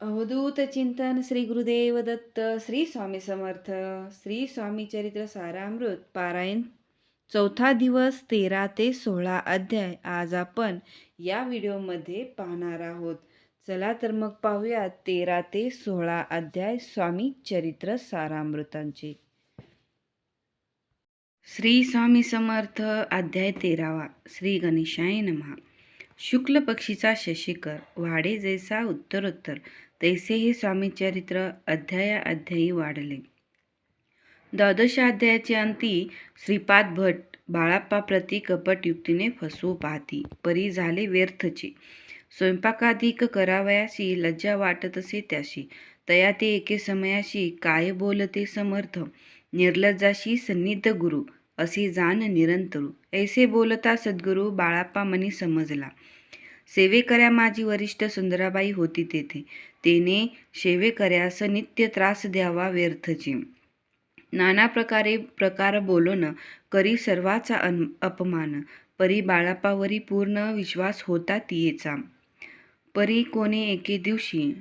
अवधूत चिंतन श्री गुरुदेव दत्त श्री स्वामी समर्थ श्री स्वामी चरित्र सारामृत पारायण. चौथा दिवस तेरा ते सोळा अध्याय. आज आपण या व्हिडिओमध्ये पाहणार आहोत. चला तर मग पाहूया तेरा ते सोळा अध्याय स्वामी चरित्र सारामृतांचे. श्री स्वामी समर्थ अध्याय तेरावा. श्री गणेशाय नमहा शुक्ल पक्षीचा शशिकर वाढे जैसा उत्तरोत्तर. तैसेही स्वामी चरित्र अध्याया अध्यायी वाढले. द्वादश अध्यायाचे अंती श्रीपाद भट बाळाप्पा प्रति कपट युक्तीने फसवू पाहती. परी झाले व्यर्थचे. स्वयंपाकाधिक करावयाशी लज्जा वाटत असे त्याशी. तया ते एके समयाशी काय बोलते समर्थ? निर्लज्जाशी सन्निध गुरु असे जाण निरंतरू. ऐसे बोलता सद्गुरू बाळाप्पा मनी समजला. सेवेकऱ्या माझी वरिष्ठ सुंदराबाई होती तेथे. तेने सेवेकऱ्यास नित्य त्रास द्यावा व्यर्थची. नाना प्रकारे प्रकार बोलून करी सर्वाचा अन अपमान. परी बाळापावरी पूर्ण विश्वास होता तियेचा. परी कोणी एके दिवशी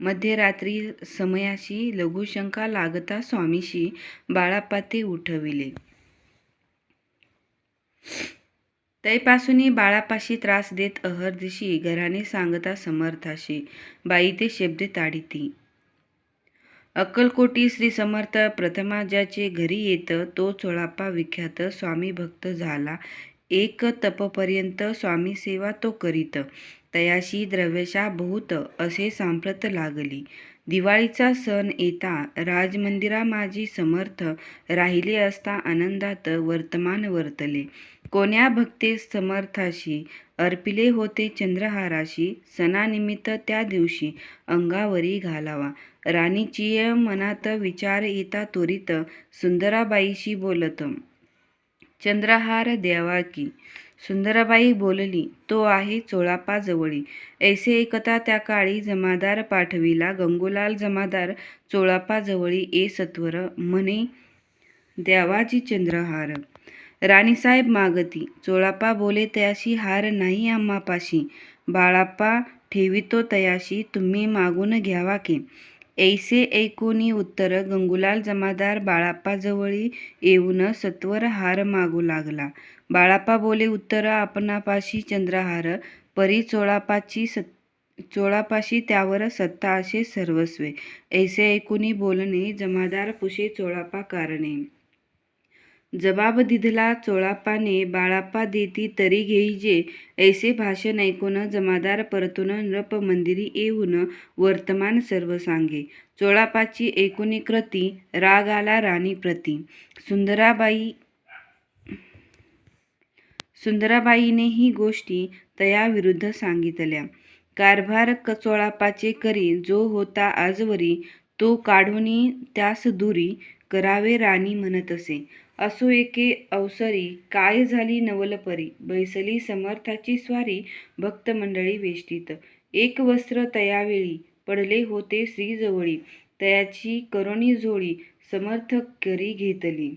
मध्यरात्री समयाशी लघुशंका लागता स्वामीशी बाळापाते उठविले. तैपासून बाळापाशी त्रास देत अहर्दिशी घराने सांगता समर्थाशी. बाई ते शब्द ताडिती. अक्कलकोटी श्री समर्थ प्रथमाजाचे घरी येत तो चोळापा विख्यात स्वामी भक्त झाला. एक तपपर्यंत स्वामी सेवा तो करीत. तयाशी द्रव्यशा बहुत असे सांप्रत लागली. दिवाळीचा सण येता राजमंदिरा माझी समर्थ राहिले असता आनंदात वर्तमान वर्तले. कोण्या भक्ते समर्थाशी अर्पिले होते चंद्रहाराशी? सणानिमित्त त्या दिवशी अंगावरी घालावा. राणीची मनात विचार येता त्वरित सुंदराबाईशी बोलत चंद्रहार देवा की सुंदराबाई बोलली तो आहे चोळापाजवळी ऐसे एकता त्या काळी जमादार पाठविला. गंगुलाल जमादार चोळापाजवळी ए सत्वर. म्हणे द्यावाची चंद्रहार. राणीसाहेब मागती चोळापा बोले तयाशी हार नाही आम्हापाशी. बाळाप्पा ठेवितो तयाशी. तुम्ही मागून घ्यावा की. ऐसे ऐकोनी उत्तर गंगुलाल जमादार बाळाप्पाजवळी येऊन सत्वर हार मागू लागला. बाळापा बोले उत्तर आपणापाशी चंद्रहार परी चोळापाची सत् चोळापाशी त्यावर सत्ता असे सर्वस्वे. ऐसे ऐकुनी बोलणे जमादार पुशे चोळापा कारणे. जबाब दिधला चोळापाने बाळापा देती तरी घेईजे ऐसे भाषण ऐकून जमादार परतून नृप मंदिरी येऊन वर्तमान सर्व सांगे. चोळापाची ऐकुनी कृती राग आला राणी प्रती. सुंदराबाई सुंदराबाईने ही गोष्टी तयाविरुद्ध सांगितल्या. कारभार कचोळापाचे करी जो होता आजवरी तो काढूनी त्यास दुरी करावे राणी म्हणत असे. असो एके अवसरी काय झाली नवलपरी? बैसली समर्थाची स्वारी भक्त मंडळी वेष्टीत. एक वस्त्र तयावेळी पडले होते श्रीजवळी. तयाची करोणी झोळी समर्थ करी घेतली.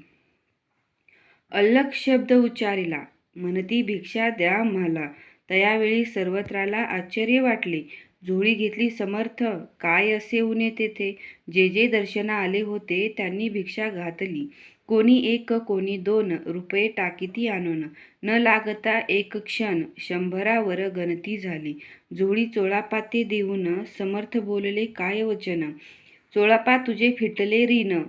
अल्लक शब्द उच्चारिला. म्हणती भिक्षा द्या मला. तयावेळी सर्वत्राला आश्चर्य वाटले. झोळी घेतली समर्थ काय असे उणे तेथे? जे जे दर्शना आले होते त्यांनी भिक्षा घातली. कोणी एक कोणी दोन रुपये टाकीती आणून. न लागता एक क्षण शंभरावर गणती झाली. झोळी चोळापाते देऊन समर्थ बोलले काय वचन? चोळापा तुझे फिटले रीन.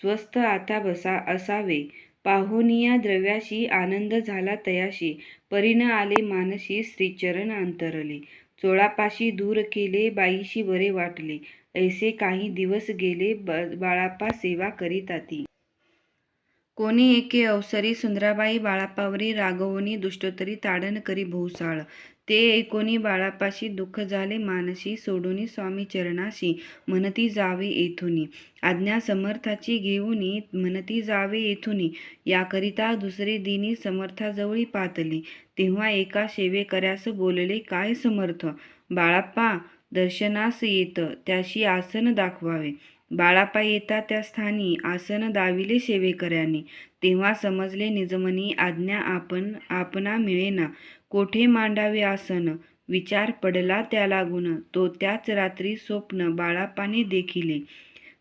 स्वस्थ आता बसा असावे. पाहुनिया द्रव्याशी आनंद झाला तयाशी. परीन आले मानशी श्रीचरण अंतरले. चोळापाशी दूर केले बाईशी बरे वाटले. ऐसे काही दिवस गेले बाळापा सेवा करीत आती. कोणी एके अवसरी सुंदराबाई बाळापावरी रागवणी दुष्टोत्तरी ताडण करी भोसाळ. ते ऐकोनी बाळापाशी दुःख झाले मानसी सोडूनी स्वामी चरणाशी म्हणती जावे येथुनी. आज्ञा समर्थाची घेऊनी म्हणती जावे येथुनी. याकरिता दुसरे दिनी समर्थाजवळी पातली. तेव्हा एका सेवेकऱ्यास बोलले काय समर्थ? बाळाप्पा दर्शनास येत त्याशी आसन दाखवावे. बाळापा येता त्या स्थानी आसन दाविले सेवेकऱ्याने. तेव्हा समजले निजमनी आज्ञा आपण आपणा मिळेना. कोठे मांडावे आसन? विचार पडला त्या लागून. तो त्याच रात्री स्वप्न बाळापाने देखिले.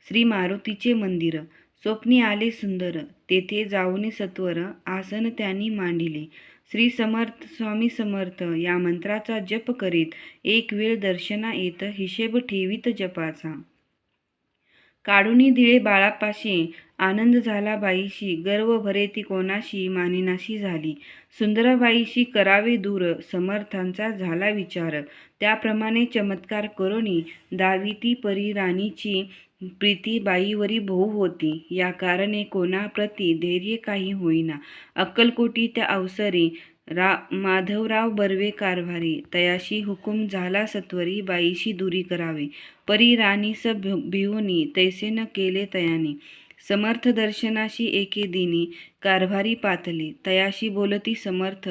श्री मारुतीचे मंदिर. स्वप्नी आले सुंदर. तेथे जाऊन सत्वर आसन त्यांनी मांडिले. श्री समर्थ स्वामी समर्थ या मंत्राचा जप करीत एक वेळ दर्शना येत हिशेब ठेवीत जपाचा. काढुनी दिळे बाळापाशी. आनंद झाला बाईशी. गर्व भरे ती कोणाशी मानिनाशी झाली. सुंदराबाईशी करावे दूर. समर्थांचा झाला विचार. त्याप्रमाणे चमत्कार करोनी. दाविती परी राणीची प्रीती बाईवरी भाऊ होती. या कारणे कोणाप्रती धैर्य काही होईना. अक्कलकोटी त्या अवसरी रा माधवराव बर्वे कारभारी तयाशी हुकुम झाला सत्वरी बाईशी दुरी करावे. परी राणीस भिवनी तैसे न केले तयाने. समर्थ दर्शनाशी एके दिनी कारभारी पातले. तयाशी बोलती समर्थ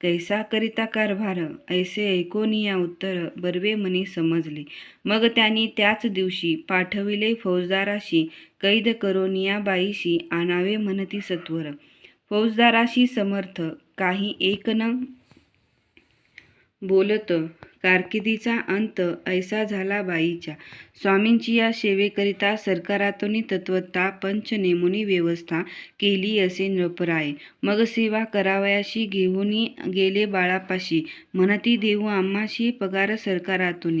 कैसा करिता कारभार? ऐसे ऐकोनिया उत्तर बर्वे मनी समजले. मग त्यांनी त्याच दिवशी पाठविले फौजदाराशी कैद करोनिया बाईशी आणावे म्हणती सत्वर. फौजदाराशी समर्थ काही एक न बोलत कारकिर्दीचा अंत ऐसा झाला बाईच्या. स्वामींची या सेवेकरिता सरकारातून तत्वता पंच नेमुनी व्यवस्था केली असे नृपराय. मग सेवा करावयाशी घेऊनी गेले बाळापाशी. म्हणती देऊ आम्हाशी पगार सरकारातून.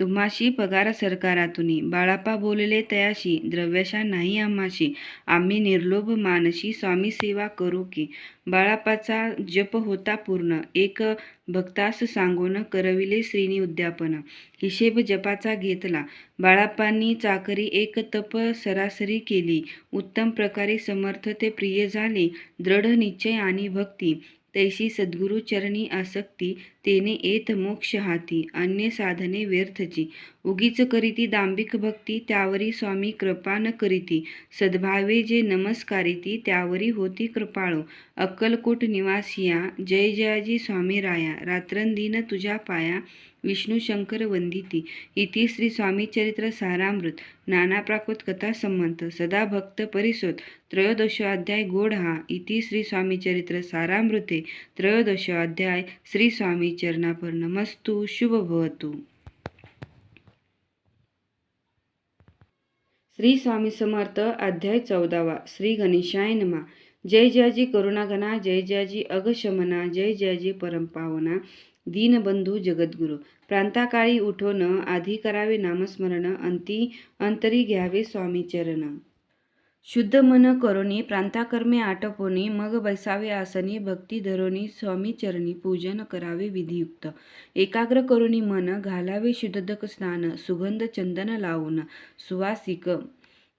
तुम्हाशी पगार सरकारातुनी बाळापा बोलले तयाशी द्रव्यशा नाही आम्हाशी. आम्ही निर्लोभ मानशी स्वामी सेवा करू की. बाळापाचा जप होता पूर्ण. एक भक्तास सांगून करविले श्रीनी उद्यापन. हिशेब जपाचा घेतला. बाळापांनी चाकरी एक तप सरासरी केली. उत्तम प्रकारे समर्थ ते प्रिय झाले. दृढ निश्चय आणि भक्ती. तैशी सद्गुरु चरणी आसक्ती तेने येत मोक्ष हाती अन्य साधने व्यर्थची उगीच करीती दांभिक भक्ती त्यावरी स्वामी कृपा न करीती. सद्भावे जे नमस्कारिती त्यावरी होती कृपाळू. अक्कलकोट निवासिया जय जयाजी स्वामी राया. रात्रंदिन तुझ्या पाया विष्णू शंकर वंदिती. इति श्री स्वामी चरित्र सारामृत. नाना प्राकृत कथा संमंत. सदा भक्त परिसोत. त्रयोदशोध्याय गोड हा. इति श्री स्वामी चरित्र सारामृते. त्रयोदशोध्याय श्री स्वामी चरणापर नमस्तु. शुभ भवतु. श्री स्वामी समर्थ अध्याय चौदावा श्री गणेशाय नमा. जय जयाजी करुणागणा जय जयाजी अगशमना जय जयाजी परमपावना दीनबंधू जगद्गुरु प्रांताकाळी उठवणं आधी करावे नामस्मरण अंती अंतरी घ्यावे स्वामी चरण. शुद्ध मन करोनी प्रांताकर्मे आटपोनी मग बैसावे आसनी भक्ती धरोनी स्वामी चरणी पूजन करावे विधियुक्त. एकाग्र करोनी मन घालावे शुद्धक स्नान सुगंध चंदन लावून सुवासिक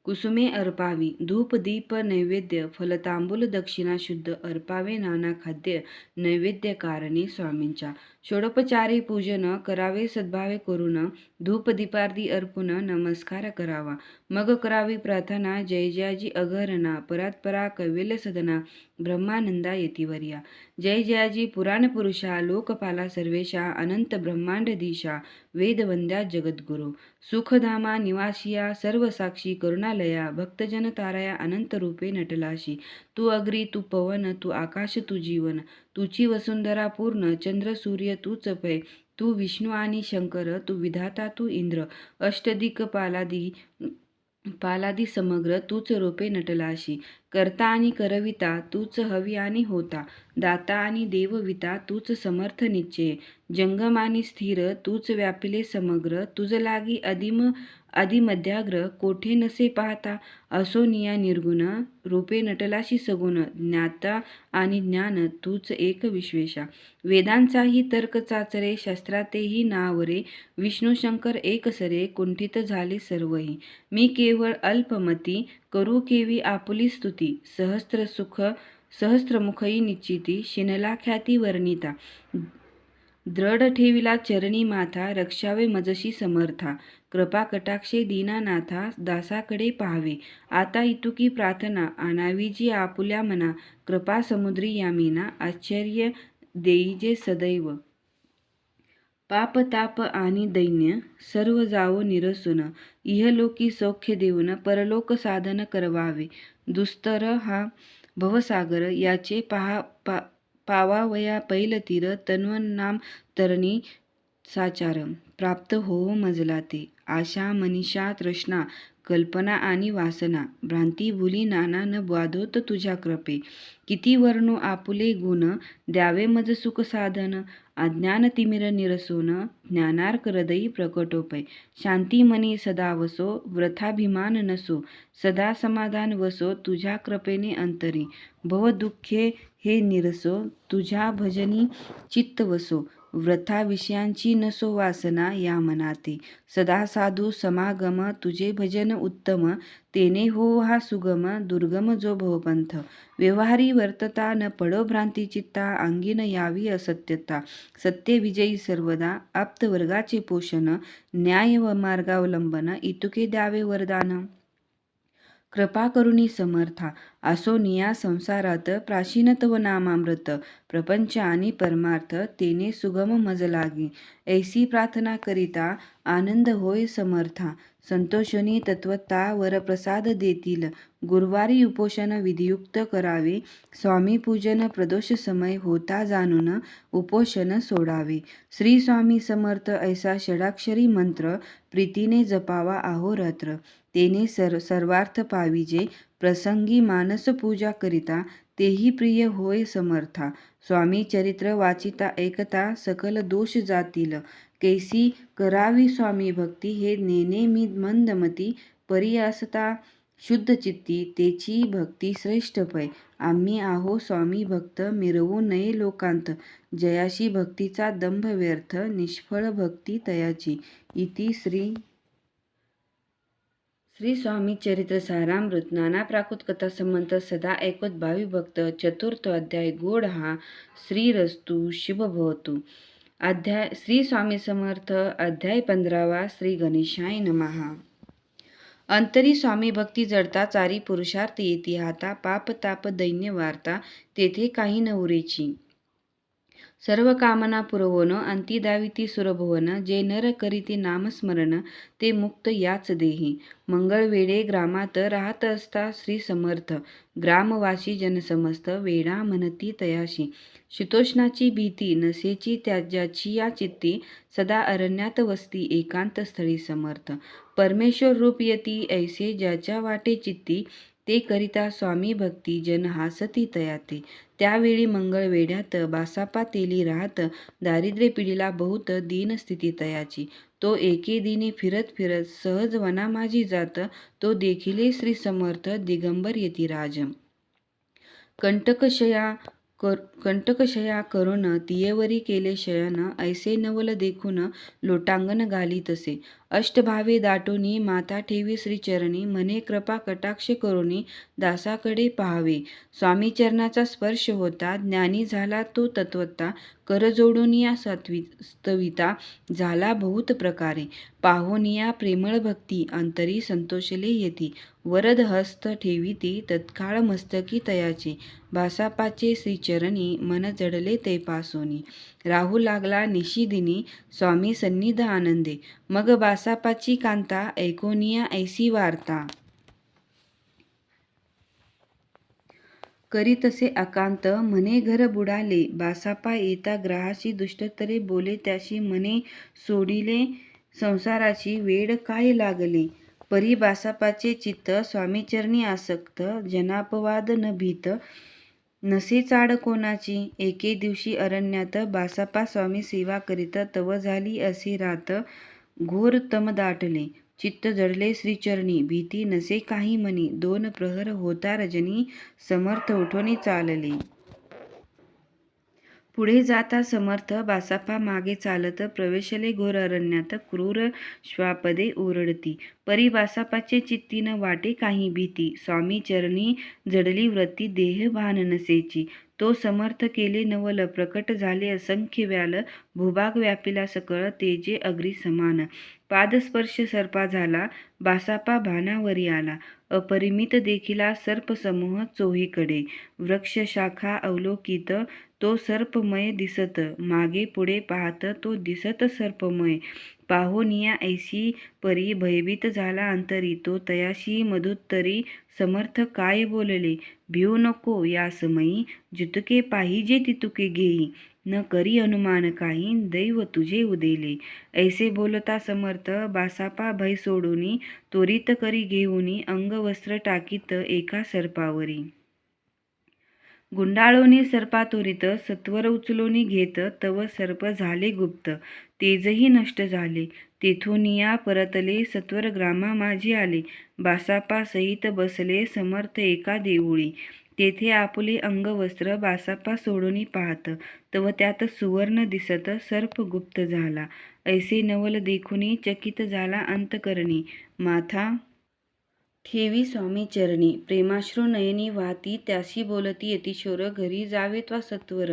कुसुमे अर्पावी. धूप दीप नैवेद्य फलतांबूल दक्षिणा शुद्ध अर्पावे नाना खाद्य नैवेद्य कारणे स्वामींच्या. षोडोपचारी पूजन करावे सद्भावे करून धूप दीपार्दी अर्पून नमस्कार करावा. मग करावी प्रार्थना जय जयाजी अघरना परात्परा कैवल्य सदना ब्रह्मानंदा येतीवर्या जय जयाजी पुराण पुरुषा लोकपाला सर्वेशा अनंत ब्रह्मांड दिशा वेदवंद्या जगद्गुरु. सुखधामा निवासिया सर्व साक्षी करुणालया भक्तजन ताराया अनंत रूपे नटलाशी. तू अग्री तू पवन तू आकाश तू जीवन. तुची वसुंधरा पूर्ण चंद्र सूर्य तूच पै तू विष्णू आणि शंकर तू विधाता तू इंद्र अष्टदिक पालादी पालादी समग्र तूच रोपे नटलाशी करता आणि करविता तूच हवी आणि होता दाता आणि देवविता तूच समर्थ निश्चय जंगम आणि स्थिर तूच व्यापिले समग्र तुझ लागी अधिम आदिमध्याग्र कोठे नसे पाहता? असोनिया निर्गुण रूपे नटलाशी सगुण ज्ञाता आणि ज्ञान तूच एक विश्वेशा. वेदांचाही तर्क चाचरे शस्त्रातेही नावरे विष्णू शंकर एकसरे कुंठित झाले सर्वही. मी केवळ अल्पमती करू केवी आपुली स्तुती. सहस्त्र सुख सहस्त्रमुखई निश्चिती शिनला ख्याती वर्णिता. दृढ ठेविला चरणी माथा रक्षावे मजशी समर्था. कृपा कटाक्षे दीनानाथा दासाकडे पाहावे. आता इतुकी प्रार्थना आणावी जी आपुल्या मना कृपा समुद्री यामिना आश्चर्य देईजे सदैव. पाप ताप आणि दैन्य सर्व जावो निरसून इहलोकी सौख्य देऊन परलोक साधन करवावे. दुस्तर हा भवसागर याचे पहा पा पावावया पैल तीर नाम तरणी साचार प्राप्त हो मजला ते आशा मनीषा तृष्णा कल्पना आणि वासना. भ्रांती भुली नाना न बाधोत तुझ्या कृपे. किती वर्णो आपुले गुण द्यावे मज सुख साधन. अज्ञान तिमिर निरसोन ज्ञानार्क हृदयी प्रकटोपय. शांती मनी सदा वसो व्रथाभिमान नसो. सदा समाधान वसो तुझ्या कृपेने अंतरी. भव दुःखे हे निरसो तुझ्या भजनी चित्त वसो. व्रथा विषयांची नसो वासना या मनाते. सदा साधू समागम तुझे भजन उत्तम तेने हो हा सुगम दुर्गम जो भवपंथ. व्यवहारी वर्तता न पडो भ्रांती चित्ता अंगीन यावी असत्यता. सत्य विजयी सर्वदा आप्त वर्गाचे पोषण न्याय व मार्गावलंबन इतुके द्यावे वरदान. कृपा करुणी समर्था. असो निया संसारात प्राचीनत्व नामामृत प्रपंच आणि परमार्थ तेने सुगम मज लागी ऐसी प्रार्थना करिता आनंद होय समर्था. संतोषणी तत्वता वर प्रसाद देतील. गुरुवारी उपोषण विधियुक्त करावे. स्वामी पूजन प्रदोष समय होता जाणून उपोषण सोडावे. श्री स्वामी समर्थ ऐसा षडाक्षरी मंत्र प्रीतीने जपावा अहोरात्र तेने सर सर्वार्थ पाविजे प्रसंगी मानस पूजा करिता तेही प्रिय होय समर्था. स्वामी चरित्र वाचिता एकता सकल दोष जातील. कैसी करावी स्वामी भक्ती हे नेने मी मंदमती परियासता शुद्ध चित्ती तेची भक्ती श्रेष्ठ पै. आम्ही आहो स्वामी भक्त मिरवू नये लोकांत. जयाशी भक्तीचा दंभ व्यर्थ निष्फळ भक्ती तयाची. इति श्री श्री स्वामी चरित्र सारामृत नाना प्राकृत कथा संबंध सदा ऐकत भावी भक्त चतुर्थ अध्याय गोड हा श्रीरस्तु शुभ भवतु अध्याय श्री स्वामी समर्थ अध्याय पंधरावा श्री गणेशाय नमहा अंतरी स्वामी भक्ती जडता चारी पुरुषार्थ येती हाता पाप ताप दैन्य वार्ता तेथे काही नवरेची. सर्व कामना पुरवण अंती दाविती सुरभुवन जे नर करीती नामस्मरण ते मुक्त याच देही मंगळवेळे ग्रामात राहत असता श्री समर्थ ग्रामवासी जनसमस्त वेडा म्हणती तयाशी शीतोष्णाची भीती नसेची त्याज्याची या चित्ती सदा अरण्यात वस्ती एकांत स्थळी समर्थ परमेश्वर रूप यती ऐसे ज्याच्या वाटे चित्ती ते करिता स्वामी भक्ती जन हासती तयाते. त्यावेळी मंगळवेढ्यात बासापा तेली राहत दारिद्र्य पिढीला बहुत दीनस्थिती तयाची. तो एके दिने फिरत फिरत सहज वनामाजी जात तो देखिले श्री समर्थ दिगंबर येती राज कंटकशया कर कंटकशया करून तियेवरी केले शयन ऐसे नवल देखून लोटांगण घाली तसे. अष्टभावे दाटोनी माता ठेवी श्रीचरणी म्हणे कृपा कटाक्ष करुनी दासाकडे पाहावे. स्वामी चरणाचा स्पर्श होता ज्ञानी झाला तो तत्वता कर जोडूनिया सात्वी स्तविता झाला बहुत प्रकारे. पाहोनिया प्रेमळ भक्ती अंतरी संतोषले येती. वरद हस्त ठेविती तत्काळ मस्तकी तयाचे. भासापाचे श्रीचरणी मन जडले ते पासोनी. राहू लागला निशिदिनी स्वामी सन्निध आनंदे मग बासापाची कांता ऐकोनिया ऐसी वार्ता. करी तसे अकांत म्हणे घर बुडाले बासापा येता ग्रहाशी दुष्टतरे बोले त्याशी म्हणे सोडिले संसाराची वेळ काय लागले? परी बासापाचे चित्त स्वामीचरणी आसक्त जनापवाद न भीत नसे चाड कोणाची? एके दिवशी अरण्यात बासापा स्वामी सेवा करीत तव झाली असे रात घोर तम दाटले. चित्त जडले श्रीचरणी. भीती नसे काही मनी. दोन प्रहर होता रजनी. समर्थ उठोनी चालले. पुढे जाता समर्थ. बासापा मागे चालत प्रवेशले घोर अरण्यात. क्रूर श्वापदे ओरडती. परी बासापाचे चित्तीन वाटे काही भीती. स्वामी चरणी जडली व्रती देह भान नसेची. तो समर्थ केले नवल प्रकट झाले असंख्य व्याल भूभाग व्यापिला सकळ तेजे अग्री समान. पादस्पर्श सर्पा झाला बासापा भानावरी आला. अपरिमित देखिला सर्पसमूह चोहीकडे. वृक्ष शाखा अवलोकित तो सर्पमय दिसत. मागे पुढे पाहत तो दिसत सर्पमय. पाहुनिया ऐसी परी भयभीत झाला अंतरी. तो तयाशी मधुत्तरी समर्थ काय बोलले? भिऊ नको या समयी जितके पाहिजे तितुके घेई. न करी अनुमान काही दैव तुझे उदेले. ऐसे बोलता समर्थ बासापा भय सोडूनी त्वरित करी घेऊनी अंगवस्त्र टाकीत एका सर्पावरी. गुंडाळोनी सर्पातुरित सत्वर उचलोनी घेत तव सर्प झाले गुप्त. तेजही नष्ट झाले. तेथोनिया परतले सत्वर ग्रामा माझी आले. बासापा सहित बसले समर्थ एका देऊळी. तेथे आपुले अंगवस्त्र बासापा सोडूनी पाहत. तव त्यात सुवर्ण दिसत सर्प गुप्त झाला. ऐसे नवल देखुनी चकित झाला अंतकरणी. माथा ठेवी स्वामी चरणी. प्रेमाश्रू नयनी वाहती त्याशी बोलती यतिशोर घरी जावे त्वा सत्वर.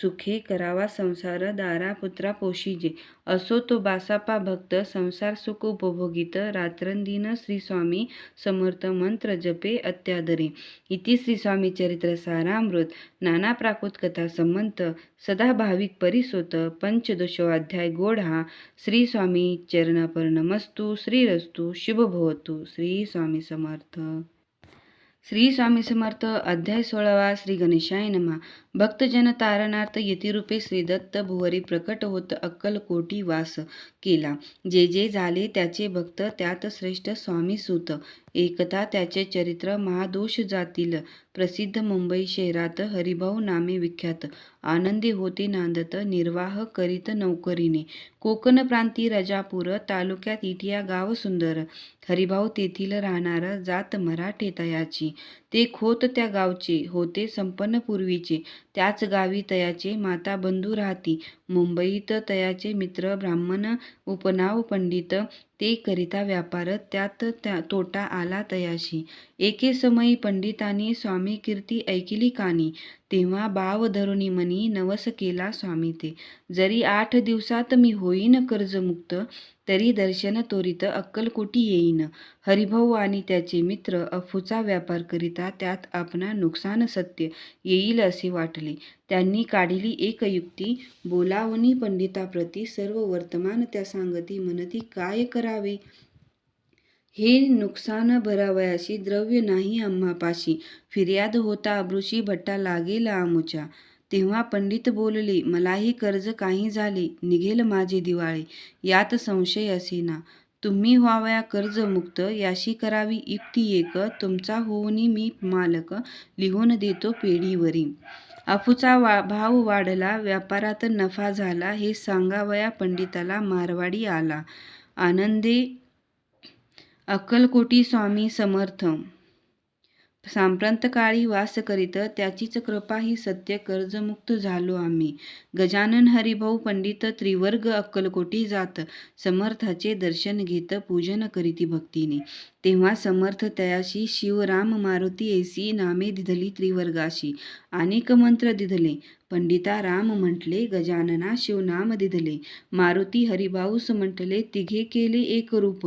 सुखे करावा संसार दारा पुत्रा पोशिजे. असो तो बासापा भक्त संसार सुख उपभोगित रात्रंदिन श्री स्वामी समर्थ मंत्र जपे अत्यादरे. इति श्री स्वामी चरित्र सारामृत नाना प्राकृत कथा संमंत सदा भाविक परिसोत पंचदशोध्याय गोढा श्री स्वामी चरणापर्णमस्तु श्रीरस्तु शुभ भवतु श्री स्वामी समर्थ. श्री स्वामी समर्थ अध्याय सोळावा श्री गणेशाय नमा भक्तजन तारणार्थ यतिरूपे श्री दत्त भुवरी प्रकट होत अक्कलकोटी वास केला जे जे झाले त्याचे भक्त त्यात श्रेष्ठ स्वामी सुत. एकता त्याचे चरित्र महादोष जातील. प्रसिद्ध मुंबई शहरात हरिभाऊ नामे विख्यात. आनंदी होते नांदत निर्वाह करीत नौकरीने. कोकण प्रांती रजापूर तालुक्यात इटिया गाव सुंदर. हरिभाऊ तेथील राहणार जात मराठे तयाची. ते खोत त्या गावचे होते संपन्न पूर्वीचे. त्याच गावी तयाचे माता बंधू राहती. मुंबईत तयाचे मित्र ब्राह्मण उपनाव पंडित ते करिता व्यापार त्यात त्या तोटा आला तयाशी. एके समयी पंडितांनी स्वामी कीर्ती ऐकिली कानी तेव्हा बाव धरुणी मनी नवस केला स्वामी ते जरी आठ दिवसात मी होईन कर्जमुक्त तरी दर्शन त्वरित अक्कलकोटी येईन. हरिभाऊ आणि त्याचे मित्र अफूचा व्यापार करिता त्यात आपणा नुकसान सत्य येईल असे वाटले. त्यांनी काढली एक युक्ती बोलावणी पंडिताप्रती सर्व वर्तमान त्या सांगती म्हणती काय करावे? हे नुकसान भरावयाशी द्रव्य नाही आम्हापाशी. फिर्याद होता अब्रुशी भट्टा लागेल आमुच्या. तेव्हा पंडित बोलले मलाही कर्ज काही झाले निघेल माझे दिवाळे. यात संशय असेना. तुम्ही व्हावया कर्जमुक्त याशी करावी युक्ती एक तुमचा होऊनी मी मालक लिहून देतो पेढीवरी. अफूचा वा भाव वाढला व्यापारात नफा झाला हे सांगावया पंडिताला मारवाडी आला. आनंदे अक्कलकोटी स्वामी समर्थ. सांप्रतकाळी वास करीत त्याचीच कृपा ही सत्य कर्जमुक्त झालो आम्ही. गजानन हरिभाऊ पंडित त्रिवर्ग अक्कलकोटी जात समर्थाचे दर्शन घेत पूजन करीती भक्तीने. तेव्हा समर्थ तयाशी शिवराम मारुती ऐसी नामे दिधली त्रिवर्गाशी. अनेक मंत्र दिधले. पंडिता राम म्हटले गजानना शिवनाम दिधले. मारुती हरिभाऊस म्हटले तिघे केले एक रूप.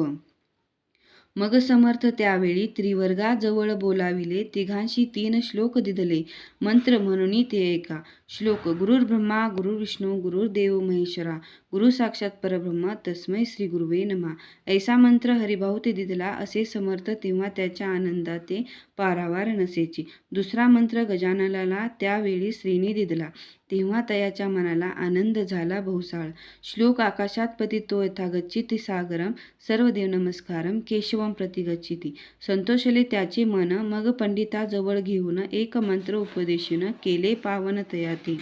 मग समर्थ त्यावेळी त्रिवर्गाजवळ बोलाविले. तिघांशी तीन श्लोक दिधले मंत्र म्हणून ते ऐका. श्लोक गुरुर्ब्रह्मा गुरुर्विष्णू गुरुर्देव महेश्वरा गुरु साक्षात परब्रह्म तस्मै श्री गुरुवे नमा. ऐसा मंत्र हरिभाऊ ते दिदला असे समर्थ तेव्हा त्याच्या आनंदात ते पारावार नसेची. दुसरा मंत्र गजाननाला त्यावेळी श्रीने दिदला. तेव्हा तयाच्या मनाला आनंद झाला बहुसाळ श्लोक आकाशात पतितो यथा गच्छिती सागरम सर्व देव नमस्कारम केशवम प्रति गच्छिती संतोषले त्याचे मन मग पंडिताजवळ घेऊन एक मंत्र उपदेशन केले पावन होती.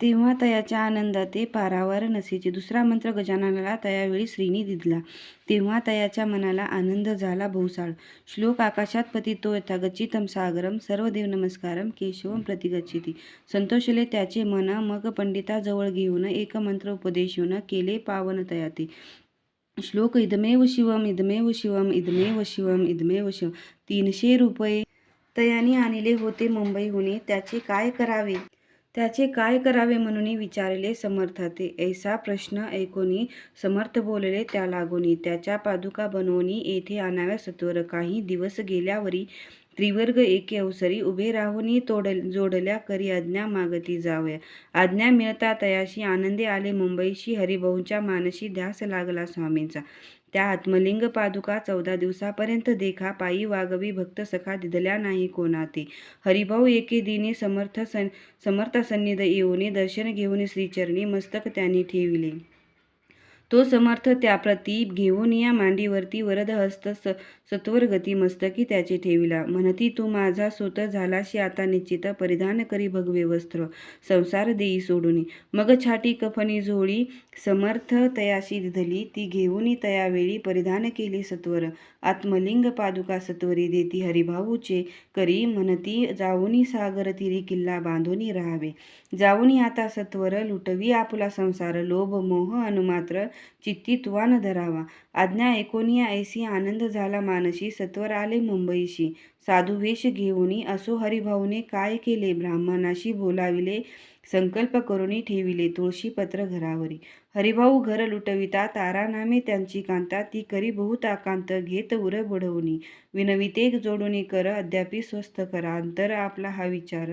तेव्हा तयाच्या आनंदाते पारावर नसेचे दुसरा मंत्र गजाननाला तयावेळी श्रीनी दिदला तेव्हा तयाच्या मनाला आनंद झाला भोसाळ श्लोक आकाशात पतितो यथा गच्चितम सागरम. सर्व देव नमस्कारम. केशवम प्रतिगच्छिती. संतोषले त्याचे मन मग पंडिताजवळ घेऊन एक मंत्र उपदेशून केले पावन तयाते. श्लोक इदमेव शिवम इदमेव शिवम इदमेव शिवम इदमेव शिवम. तीनशे रुपये तयाने आणले होते मुंबईहून. त्याचे काय करावे? त्याचे काय करावे म्हणून विचारले समर्थाते. ऐसा प्रश्न ऐकोनी समर्थ बोलले त्या लागोनी. त्याच्या पादुका बनवणी येथे आणाव्या सत्वर. काही दिवस गेल्यावरी त्रिवर्ग एके अवसरी उभे राहूनही तोड जोडल्या करी आज्ञा मागती जावया. आज्ञा मिळता तयाशी आनंदे आले मुंबईशी हरिभाऊंच्या मानशी ध्यास लागला स्वामींचा. त्या आत्मलिंग पादुका चौदा दिवसापर्यंत देखा पायी वागवी भक्त सखा दिदल्या नाही कोणाते. हरिभाऊ एके दिनी समर्थ सन समर्थ सन्निध येऊने दर्शन घेऊन श्रीचरणी मस्तक त्यांनी ठेविले. तो समर्थ त्याप्रती घेऊन या मांडीवरती वरदहस्त स स सत्वरगती मस्तकी त्याचे ठेविला. म्हणती तू माझा सुत झालाशी आता निश्चित परिधान करी भगवे वस्त्र संसार देई सोडून मग छाटी कफनी झोळी समर्थ तयाशी दिधली ती घेऊन तयावेळी परिधान केली सत्वर. आत्मलिंग पादुका सत्वरी देती हरिभाऊचे करी. म्हणती जाऊनी सागर तिरी किल्ला बांधूनी राहावे. जाऊनी आता सत्वर लुटवी आपुला संसार लोभ मोह अनुमात्र चित्ती तुवान धरावा. आज्ञा एकोनिया ऐसी आनंद झाला मानशी सत्वर आले मुंबईशी. साधू वेश घेऊनी असो हरिभाऊने काय केले? ब्राह्मणाशी बोलाविले संकल्प करुणी ठेविले तुळशी पत्र घरावरी. हरिभाऊ घर लुटविता तारानामे त्यांची कांता ती करी बहुत आकांत घेत उर बुडवणी. विनविते जोडुनी कर अद्यापी स्वस्थ करा. अंतर आपला हा विचार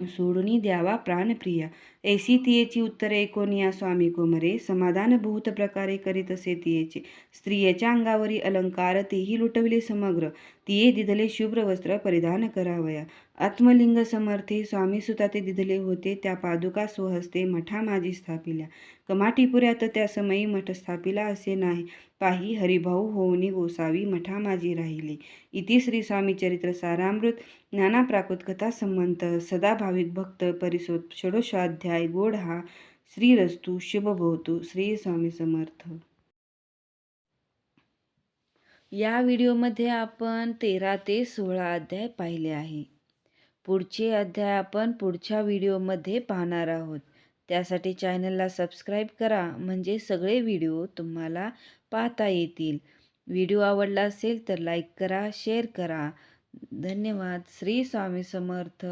सोडुनी द्यावा प्राणप्रिया. ऐसी तियेची उत्तरे कोणिया स्वामी कोमरे? समाधान बहुत प्रकारे करीत असे तियेचे. स्त्रियेच्या अंगावरी अलंकार तेही लुटविले समग्र. तिये दिधले शुभ्र वस्त्र परिधान करावया. आत्मलिंग समर्थे स्वामी सुताते दिधले होते त्या पादुका स्वहस्ते मठा माझी स्थापिल्या कमाटीपुऱ्यात त्या समयी मठ स्थापिला असे नाही. पाही हरिभाऊ होऊनी गोसावी मठा माझी राहिली. इति श्री स्वामी चरित्र सारामृत नाना प्राकृत कथा संबंध सदा भाविक भक्त परिसोत षोडशोध्याय गोड हा श्रीरस्तु शुभ भवतु श्री स्वामी समर्थ. या व्हिडिओमध्ये आपण तेरा ते सोळा अध्याय पाहिले आहे. पुढचे अध्याय आपण पुढच्या व्हिडिओमध्ये पाहणार आहोत. त्यासाठी चॅनलला सबस्क्राईब करा म्हणजे सगळे व्हिडिओ तुम्हाला पाहता येतील. व्हिडिओ आवडला असेल तर लाईक करा शेअर करा. धन्यवाद. श्री स्वामी समर्थ.